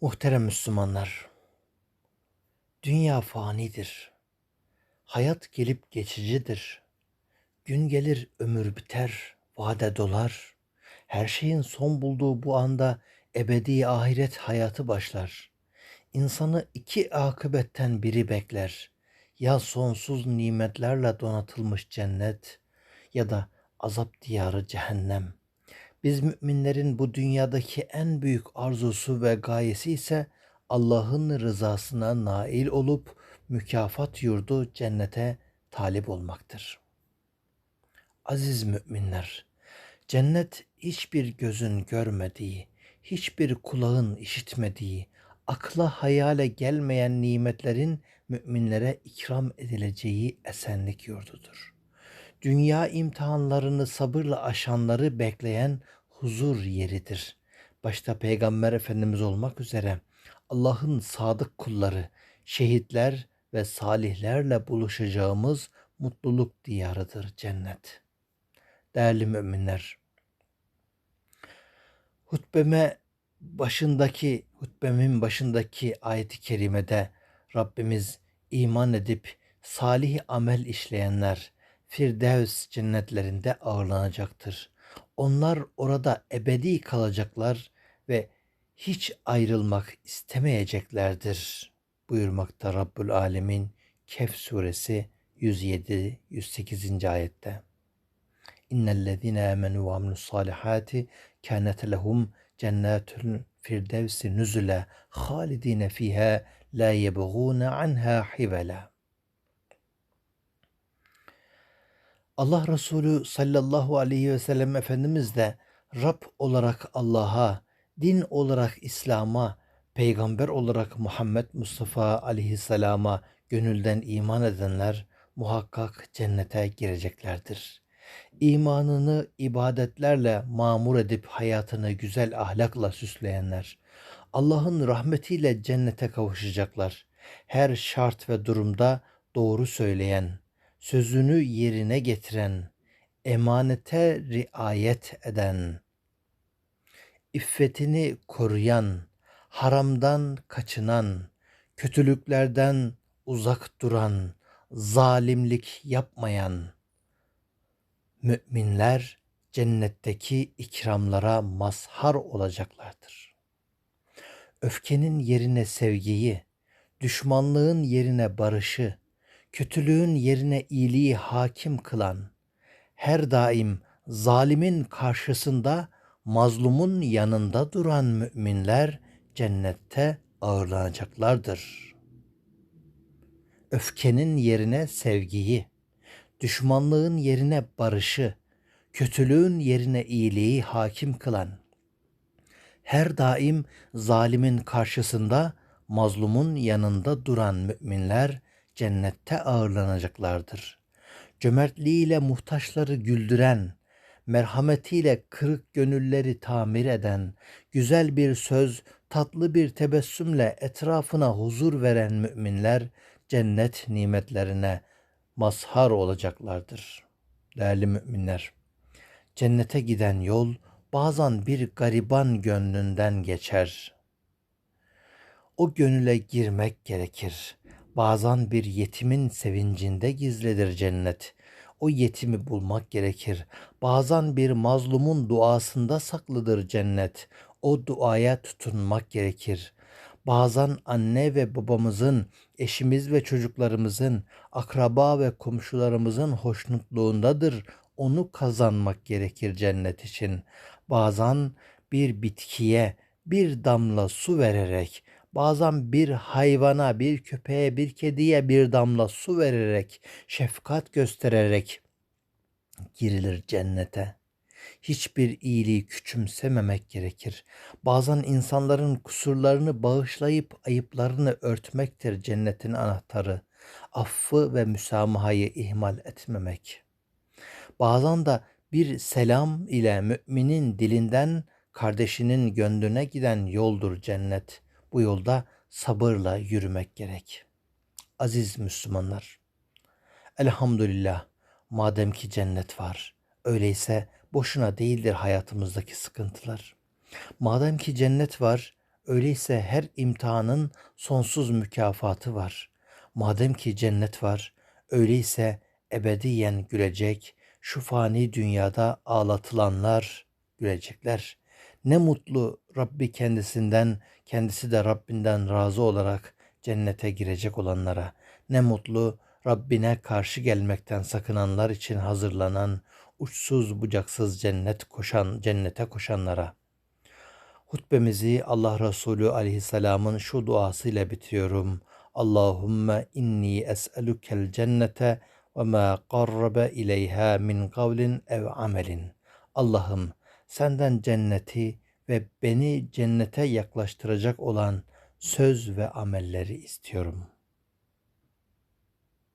Muhterem Müslümanlar, dünya fanidir. Hayat gelip geçicidir. Gün gelir ömür biter, vade dolar. Her şeyin son bulduğu bu anda ebedi ahiret hayatı başlar. İnsanı iki akıbetten biri bekler. Ya sonsuz nimetlerle donatılmış cennet ya da azap diyarı cehennem. Biz müminlerin bu dünyadaki en büyük arzusu ve gayesi ise Allah'ın rızasına nail olup mükafat yurdu cennete talip olmaktır. Aziz müminler, cennet hiçbir gözün görmediği, hiçbir kulağın işitmediği, akla hayale gelmeyen nimetlerin müminlere ikram edileceği esenlik yurdudur dünya imtihanlarını sabırla aşanları bekleyen huzur yeridir. Başta Peygamber Efendimiz olmak üzere Allah'ın sadık kulları, şehitler ve salihlerle buluşacağımız mutluluk diyarıdır cennet. Değerli müminler, hutbeme başındaki, hutbemin başındaki ayet-i kerimede Rabbimiz iman edip salih amel işleyenler, Firdevs cennetlerinde ağırlanacaktır. Onlar orada ebedi kalacaklar ve hiç ayrılmak istemeyeceklerdir. Buyurmakta Rabbül Alemin Kehf suresi 107-108. ayette. İnnellezine amenu ve amilus salihati kânet lehum cennetul firdevsi nüzule halidine fiha la yebğûne anha hivela. Allah Resulü sallallahu aleyhi ve sellem Efendimiz de Rab olarak Allah'a, din olarak İslam'a, peygamber olarak Muhammed Mustafa aleyhisselama gönülden iman edenler muhakkak cennete gireceklerdir. İmanını ibadetlerle mamur edip hayatını güzel ahlakla süsleyenler, Allah'ın rahmetiyle cennete kavuşacaklar. Her şart ve durumda doğru söyleyen, sözünü yerine getiren, emanete riayet eden, iffetini koruyan, haramdan kaçınan, kötülüklerden uzak duran, zalimlik yapmayan müminler cennetteki ikramlara mazhar olacaklardır. Öfkenin yerine sevgiyi, düşmanlığın yerine barışı, kötülüğün yerine iyiliği hakim kılan, her daim zalimin karşısında mazlumun yanında duran müminler cennette ağırlanacaklardır. Öfkenin yerine sevgiyi, düşmanlığın yerine barışı, kötülüğün yerine iyiliği hakim kılan, her daim zalimin karşısında mazlumun yanında duran müminler cennette ağırlanacaklardır. Cömertliğiyle muhtaçları güldüren, merhametiyle kırık gönülleri tamir eden, güzel bir söz, tatlı bir tebessümle etrafına huzur veren müminler cennet nimetlerine mazhar olacaklardır. Değerli müminler, cennete giden yol bazen bir gariban gönlünden geçer. O gönüle girmek gerekir. Bazen bir yetimin sevincinde gizlidir cennet. O yetimi bulmak gerekir. Bazen bir mazlumun duasında saklıdır cennet. O duaya tutunmak gerekir. Bazen anne ve babamızın, eşimiz ve çocuklarımızın, akraba ve komşularımızın hoşnutluğundadır. Onu kazanmak gerekir cennet için. Bazen bir bitkiye bir damla su vererek bazen bir hayvana, bir köpeğe, bir kediye bir damla su vererek, şefkat göstererek girilir cennete. Hiçbir iyiliği küçümsememek gerekir. Bazen insanların kusurlarını bağışlayıp ayıplarını örtmektir cennetin anahtarı. Affı ve müsamahayı ihmal etmemek. Bazen de bir selam ile müminin dilinden kardeşinin gönlüne giden yoldur cennet. Bu yolda sabırla yürümek gerek. Aziz Müslümanlar, elhamdülillah madem ki cennet var, öyleyse boşuna değildir hayatımızdaki sıkıntılar. Madem ki cennet var, Öyleyse her imtihanın sonsuz mükafatı var. Madem ki cennet var, öyleyse ebediyen gülecek, şu fani dünyada ağlatılanlar gülecekler. Ne mutlu Rabbi kendisinden, kendisi de Rabbinden razı olarak cennete girecek olanlara. Ne mutlu Rabbine karşı gelmekten sakınanlar için hazırlanan uçsuz bucaksız cennet koşan cennete koşanlara. Hutbemizi Allah Resulü aleyhisselamın şu duasıyla bitiriyorum. Allahümme inni es'elukel cennete ve ma qarrabe ileyha min kavlin ev amelin. Allah'ım senden cenneti ve beni cennete yaklaştıracak olan söz ve amelleri istiyorum.''